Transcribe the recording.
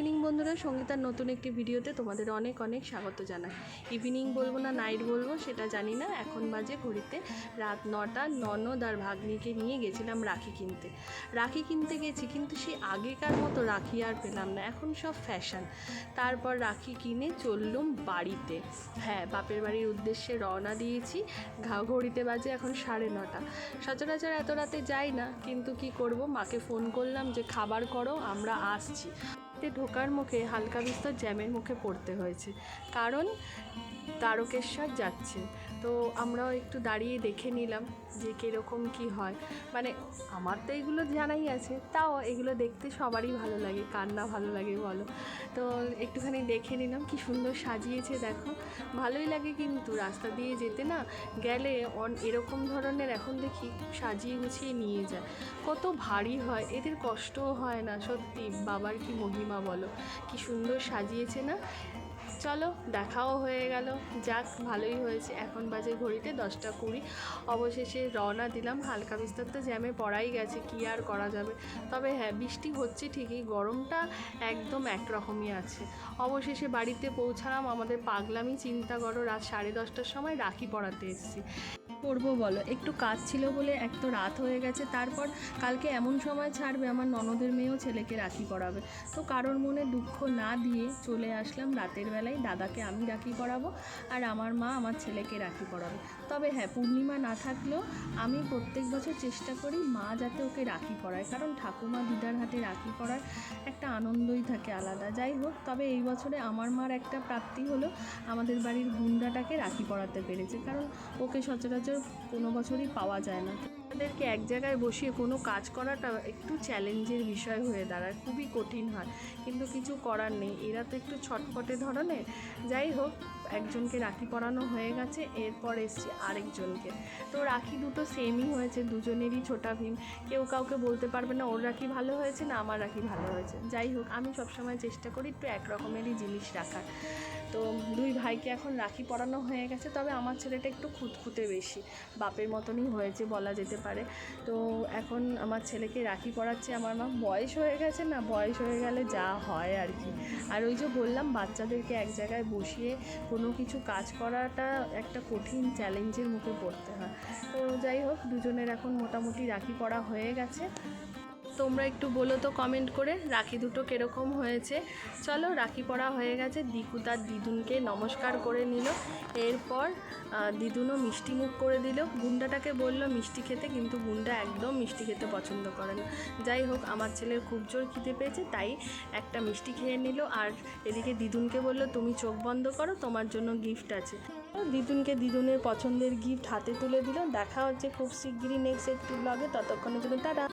even বন্ধুরা, সঙ্গীতার নতুন একটি ভিডিওতে তোমাদের অনেক অনেক স্বাগত জানাই। ইভিনিং বলব না নাইট বলব, সেটা জানি না। এখন বাজে ঘড়িতে রাত নটা, ননদ আর ভাগ্নিকে নিয়ে গেছিলাম রাখি কিনতে। রাখি কিনতে গেছি, কিন্তু সেই আগেকার মতো রাখি আর পেলাম না। এখন সব ফ্যাশন তারপর রাখি কিনে চললুম বাড়িতে। হ্যাঁ বাপের বাড়ির উদ্দেশ্যে রওনা দিয়েছি। ঘড়িতে বাজে এখন সাড়ে নটা। সচরাচর এত রাতে যাই না, কিন্তু কি করব? মাকে ফোন করলাম যে, খাবার করো, আমরা আসছি। ঢোকার মুখে, হালকা বিস্তর জ্যামের মুখে পড়তে হয়েছে। কারণ তারকেশ্বর যাচ্ছে। তো আমরাও একটু দাঁড়িয়ে দেখে নিলাম যে কীরকম কি হয়। মানে আমার তো এগুলো জানাই আছে, তাও এগুলো দেখতে সবারই ভালো লাগে। কার না ভালো লাগে বলো। তো একটুখানি দেখে নিলাম, কি সুন্দর সাজিয়েছে দেখো। ভালোই লাগে কিন্তু রাস্তা দিয়ে যেতে না, গেলে অন, এরকম ধরনের এখন দেখি সাজিয়ে গুছিয়ে নিয়ে যায়। কত ভারী হয়, এদের কষ্টও হয় না, সত্যি। বাবার কি মহিমা বলো। কি সুন্দর সাজিয়েছে না? চলো, দেখাও হয়ে গেল। যাক, ভালোই হয়েছে। এখন বাজে ঘড়িতে দশটা কুড়ি। অবশেষে রওনা দিলাম হালকা বিস্তর তো জ্যামে পড়াই গেছে, কি আর করা যাবে? তবে হ্যাঁ বৃষ্টি হচ্ছে ঠিকই, গরমটা একদম একরকমই আছে। অবশেষে বাড়িতে পৌঁছালাম, আমাদের পাগলামি চিন্তা করো, রাত সাড়ে দশটার সময় রাখি পড়াতে এসেছি। করব বলো? একটু কাজ ছিল বলে এক তো রাত হয়ে গেছে, তারপর কালকে এমন সময় ছাড়বে, আমার ননদের মেয়েও ছেলেকে রাখি পড়াবে তো কারোর মনে দুঃখ না দিয়ে চলে আসলাম রাতের বেলায়, দাদাকে আমি রাখি পড়াবো আর আমার মা আমার ছেলেকে রাখি পড়াবে তবে হ্যাঁ পূর্ণিমা না থাকলেও আমি প্রত্যেক বছর চেষ্টা করি মা যাতে ওকে রাখি পড়ায় কারণ ঠাকুমা দিদার হাতে রাখি পড়ার একটা আনন্দই থাকে আলাদা। যাই হোক, তবে এই বছরে আমার মার একটা প্রাপ্তি হলো আমাদের বাড়ির গুন্ডাটাকে রাখি পড়াতে পেরেছে, কারণ ওকে সচরাচর কোনো বছরই পাওয়া যায় না। তাদেরকে এক জায়গায় বসিয়ে কোনো কাজ করাটা একটু চ্যালেঞ্জের বিষয় হয়ে দাঁড়ায়, খুবই কঠিন হয়। কিন্তু কিছু করার নেই, এরা তো একটু ছটপটে ধরনের। যাই হোক, একজনকে রাখি পরানো হয়ে গেছে, এরপর এসছি আরেকজনকে। তো রাখি দুটো সেমই হয়েছে, দুজনেরই ছোটা ভীম। কেউ কাউকে বলতে পারবে না, ওর রাখি ভালো হয়েছে না আমার রাখি ভালো হয়েছে। যাই হোক, আমি সবসময় চেষ্টা করি একটু এক রকমেরই জিনিস রাখার। তো দুই ভাইকে এখন রাখি পরানো হয়ে গেছে, তবে আমার ছেলেটা একটু খুঁতখুঁতে বেশি। বাপের মতনই হয়েছে বলা যেতে পারে। তো এখন আমার ছেলেকে রাখি পড়াচ্ছে আমার মা বয়স হয়ে গেছে না, বয়স হয়ে গেলে যা হয় আর কি। আর ওই যে বললাম, বাচ্চাদেরকে এক জায়গায় বসিয়ে কোনো কিছু কাজ করাটা একটা কঠিন চ্যালেঞ্জের মুখে পড়তে হয়। তো যাই হোক, দুজনের এখন মোটামুটি রাখি পড়া হয়ে গেছে। তোমরা একটু বলো তো কমেন্ট করে, রাখি দুটো কীরকম হয়েছে? চলো, রাখি পরা হয়ে গেছে দিকু তার দিদুনকে নমস্কার করে নিল। এরপর দিদুনও মিষ্টি মুখ করে দিল। গুন্ডাটাকে বলল, মিষ্টি খেতে কিন্তু গুন্ডা একদম মিষ্টি খেতে পছন্দ করে না। যাই হোক, আমার ছেলের খুব জোর খিদে পেয়েছে, তাই একটা মিষ্টি খেয়ে নিল। আর এদিকে দিদুনকে বলল, তুমি চোখ বন্ধ করো, তোমার জন্য গিফট আছে। দিদুনকে দিদুনের পছন্দের গিফট হাতে তুলে দিল। দেখা হচ্ছে খুব শিগগিরই নেক্সট একটি ব্লগে ততক্ষণের জন্য টাটা।